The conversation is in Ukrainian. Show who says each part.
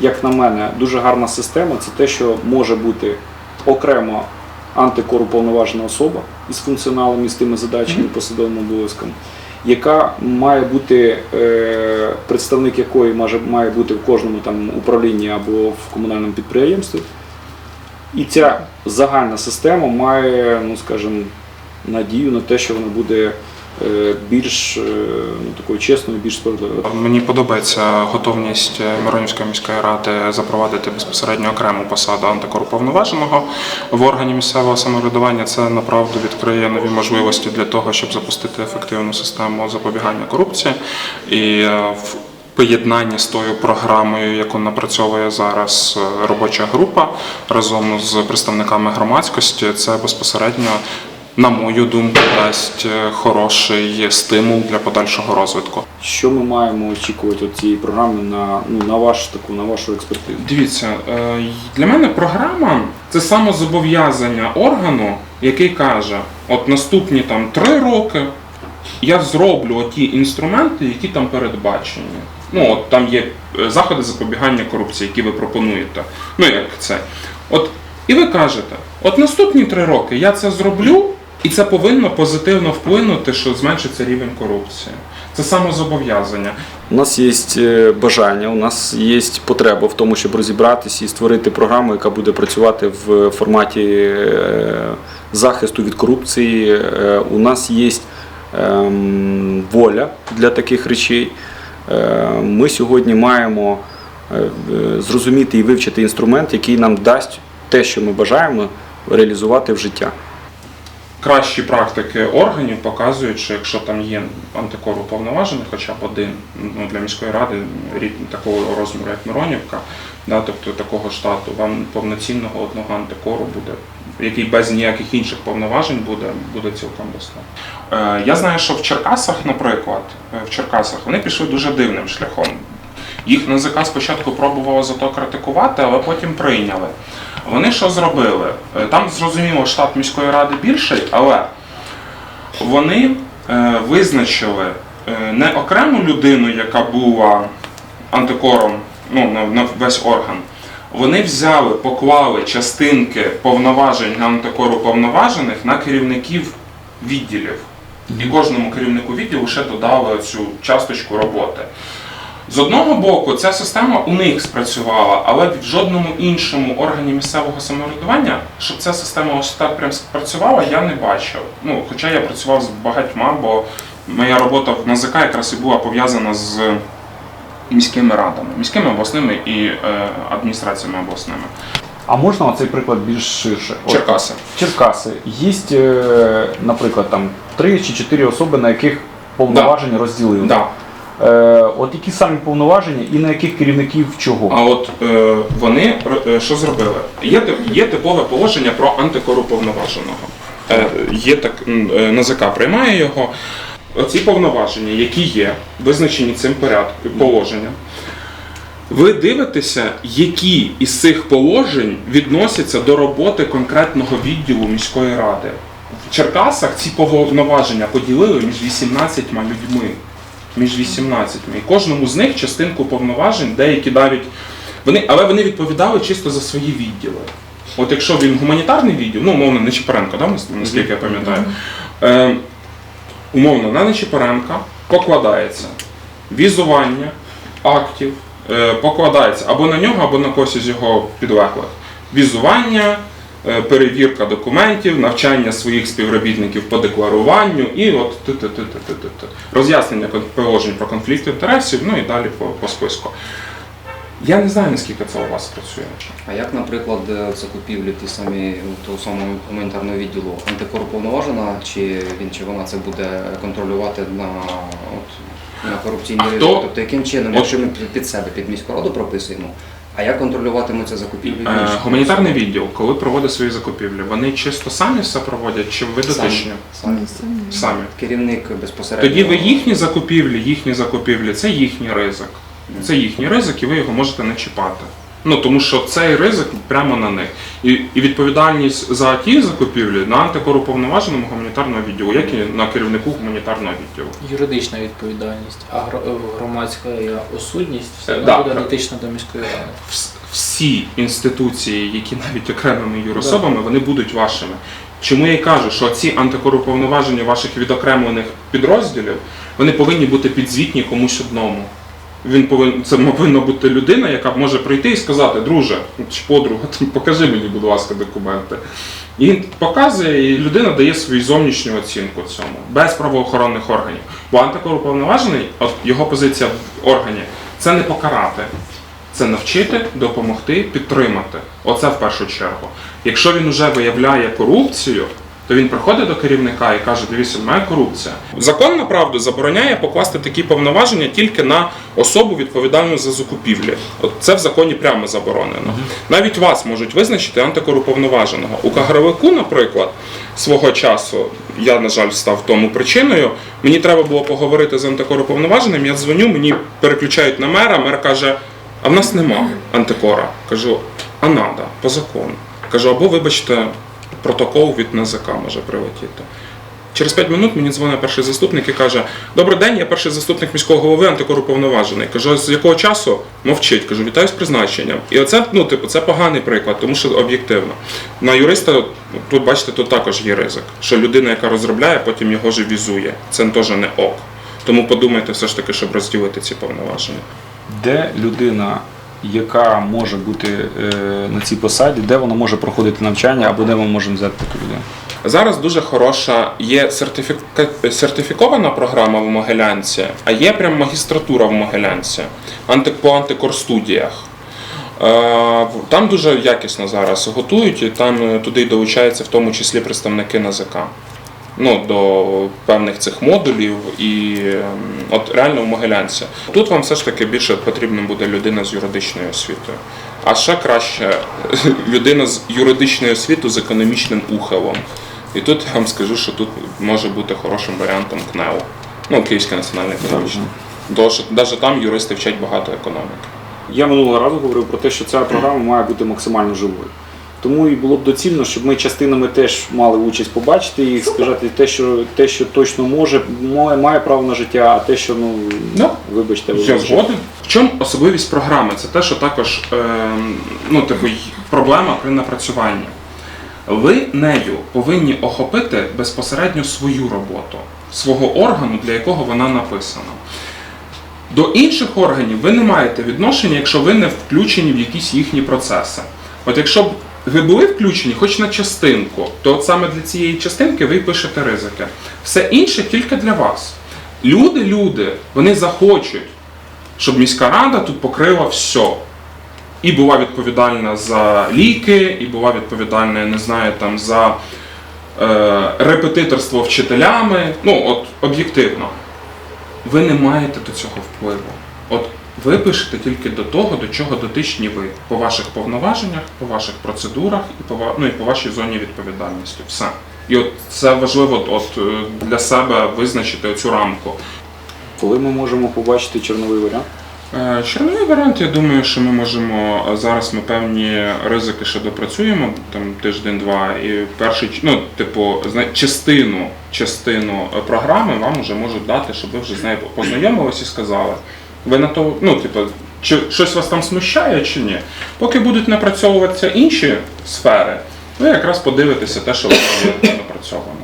Speaker 1: як на мене, дуже гарна система це те, що може бути окремо антикоруповноважена особа із функціоналом з тими задачами, посадовими обов'язками, яка має бути е, представник якої може має бути в кожному там управлінні або в комунальному підприємстві. І ця загальна система має, ну скажімо, надію на те, що вона буде більш е, ну, такою чесною, більш справедливою.
Speaker 2: Мені подобається готовність Миронівської міської ради запровадити безпосередньо окрему посаду антикоруповноваженого в органі місцевого самоврядування. Це направду відкриє нові можливості для того, щоб запустити ефективну систему запобігання корупції і е, в поєднанні з тою програмою, яку напрацьовує зараз е, робоча група разом з представниками громадськості, це безпосередньо. На мою думку, дасть е, хороший стимул для подальшого розвитку.
Speaker 1: Що ми маємо очікувати від цієї програми на, ну, на, ваш, таку, на вашу експертизу?
Speaker 2: Дивіться, е, для мене програма це самозобов'язання органу, який каже: от наступні там три роки я зроблю ті інструменти, які там передбачені. Ну, от там є е, заходи запобігання корупції, які ви пропонуєте. Ну, як це. От, і ви кажете, от наступні три роки я це зроблю, і це повинно позитивно вплинути, що зменшиться рівень корупції. Це самозобов'язання.
Speaker 1: У нас є е, бажання, у нас є потреба в тому, щоб розібратися і створити програму, яка буде працювати в форматі е, захисту від корупції. Е, У нас є ем, воля для таких речей. Ми сьогодні маємо зрозуміти і вивчити інструмент, який нам дасть те, що ми бажаємо реалізувати в життя.
Speaker 2: Кращі практики органів показують, що якщо там є антикор уповноважений, хоча б один ну, для міської ради рід такого розміру, як Миронівка, да, тобто такого штату, вам повноцінного одного антикору буде, який без ніяких інших повноважень буде, буде цілком достатньо. Е, я знаю, що в Черкасах, наприклад, е, в Черкасах вони пішли дуже дивним шляхом. Їх НЗК спочатку пробувало за то критикувати, але потім прийняли. Вони що зробили? Е, Там зрозуміло штат міської ради більший, але вони е, визначили е, не окрему людину, яка була антикором ну, на, весь орган. Вони взяли, поклали частинки повноважень антикору повноважених на керівників відділів. І кожному керівнику відділу ще додали цю часточку роботи. З одного боку, ця система у них спрацювала, але в жодному іншому органі місцевого самоврядування, щоб ця система ось так прям спрацювала, я не бачив. Ну, хоча я працював з багатьма, бо моя робота в НАЗК якраз і була пов'язана з міськими радами, міськими обласними і е, адміністраціями обласними.
Speaker 1: А можна цей приклад більш ширше? От
Speaker 2: Черкаси.
Speaker 1: Черкаси. Є, е, наприклад, там три чи чотири особи, на яких повноваження розділили.
Speaker 2: Да.
Speaker 1: Е, от які самі повноваження і на яких керівників чого?
Speaker 2: А от е, вони е, що зробили? Є, є типове положення про антикоруповноваженого. Е, є так, е, НАЗК приймає його. Оці повноваження, які є, визначені цим порядком положенням. Ви дивитеся, які із цих положень відносяться до роботи конкретного відділу міської ради. В Черкасах ці повноваження поділили між 18 людьми. Між 18. І кожному з них частинку повноважень, деякі навіть. Вони, але вони відповідали чисто за свої відділи. От якщо він гуманітарний відділ, ну умовно Нечипоренко, да, нас- наскільки я пам'ятаю, е, умовно на Нечипоренка покладається візування актів, е, покладається або на нього, або на когось із його підлеглих. Візування, перевірка документів, навчання своїх співробітників по декларуванню і от ти-ти-ти-ти-ти-ти. роз'яснення положень про конфлікт інтересів, ну і далі по, по списку. Я не знаю, наскільки це у вас працює.
Speaker 3: А як, наприклад, е, закупівлі ті самі ну, того самого гуманітарного відділу антикорповноважена, чи він чи вона це буде контролювати на, от, на корупційні ризики? Тобто яким чином,
Speaker 2: От-
Speaker 3: якщо ми під- під себе, під міську раду прописуємо, а як контролюватимуться закупівлі?
Speaker 2: Е, гуманітарний відділ, коли проводить свої закупівлі, вони чисто самі все проводять, чи ви дотичні?
Speaker 3: Самі.
Speaker 2: Самі.
Speaker 3: Керівник безпосередньо.
Speaker 2: Тоді ви їхні закупівлі, їхні закупівлі це їхній ризик. Це їхній ризик, і ви його можете не чіпати. Ну тому що цей ризик прямо на них. І, і відповідальність за ті закупівлі на антикоруповноваженому гуманітарного відділу, як і на керівнику гуманітарного відділу.
Speaker 4: Юридична відповідальність, а е, громадська осудність все
Speaker 2: да.
Speaker 4: буде дотична до міської ради.
Speaker 2: Всі інституції, які навіть окремими юрособами, вони будуть вашими. Чому я й кажу, що ці антикоруповноваження ваших відокремлених підрозділів вони повинні бути підзвітні комусь одному. Він повинен це повинна бути людина, яка може прийти і сказати, друже чи подруга, покажи мені, будь ласка, документи. І він показує, і людина дає свою зовнішню оцінку цьому без правоохоронних органів. Бо антикоруповноважений, от його позиція в органі це не покарати, це навчити, допомогти, підтримати. Оце в першу чергу. Якщо він вже виявляє корупцію, то він приходить до керівника і каже: дивіться, в мене корупція. Закон направду забороняє покласти такі повноваження тільки на особу відповідальну за закупівлі. От це в законі прямо заборонено. Навіть вас можуть визначити антикоруповноваженого. У Кагарлику, наприклад, свого часу, я, на жаль, став тому причиною. Мені треба було поговорити з антикоруповноваженим. Я дзвоню, мені переключають на мера. Мер каже: а в нас нема антикора. Кажу, а надо, по закону. Кажу, або вибачте, протокол від НАЗК може прилетіти. Через 5 минут мені дзвонить перший заступник і каже: Добрий день, я перший заступник міського голови антикоруповноважений. Кажу, з якого часу мовчить? Кажу, вітаю з призначенням. І оце, ну, типу, це поганий приклад, тому що об'єктивно. На юриста, тут бачите, тут також є ризик, що людина, яка розробляє, потім його ж візує. Це теж не ок. Тому подумайте все ж таки, щоб розділити ці повноваження.
Speaker 1: Де людина, яка може бути е, на цій посаді, де вона може проходити навчання, або де ми можемо взяти таку людину?
Speaker 2: Зараз дуже хороша є сертифіка... сертифікована програма в Могилянці, а є прям магістратура в Могилянці по антикорстудіях. Е, Там дуже якісно зараз готують, і там е, туди долучаються в тому числі представники НАЗК. Ну, до певних цих модулів і ем, от реально в Могилянці. Тут вам все ж таки більше потрібна буде людина з юридичною освітою. А ще краще людина з юридичною освітою з економічним ухилом. І тут я вам скажу, що тут може бути хорошим варіантом КНЕУ. Ну, Київський національний економічний. Навіть там юристи вчать багато економіки.
Speaker 1: Я минулого разу говорив про те, що ця програма має бути максимально живою. Тому і було б доцільно, щоб ми частинами теж мали участь побачити і сказати те, що те, що точно може, має, має право на життя, а те, що ну
Speaker 2: Да.
Speaker 1: вибачте,
Speaker 2: Я
Speaker 1: вибачте.
Speaker 2: згоден. В чому особливість програми? Це те, що також ем, ну, типу, проблема при напрацюванні. Ви нею повинні охопити безпосередньо свою роботу, свого органу, для якого вона написана. До інших органів ви не маєте відношення, якщо ви не включені в якісь їхні процеси. От якщо б ви були включені хоч на частинку, то от саме для цієї частинки ви пишете ризики. Все інше тільки для вас. Люди, люди, вони захочуть, щоб міська рада тут покрила все. І була відповідальна за ліки, і була відповідальна, я не знаю, там за е, репетиторство вчителями. Ну, от об'єктивно. Ви не маєте до цього впливу. От ви пишете тільки до того, до чого дотичні ви по ваших повноваженнях, по ваших процедурах і по, ну, і по вашій зоні відповідальності. Все. І от це важливо от, е, для себе визначити оцю рамку.
Speaker 1: Коли ми можемо побачити чорновий варіант?
Speaker 2: Е, Чорновий варіант, я думаю, що ми можемо е, зараз ми певні ризики ще допрацюємо, там тиждень-два, і перший, ну, типу, частину, частину програми вам вже можуть дати, щоб ви вже з нею познайомились і сказали. Ви на то, ну, типу, чи щось вас там смущає чи ні. Поки будуть напрацьовуватися інші сфери, ви якраз подивитеся те, що ви напрацьовано.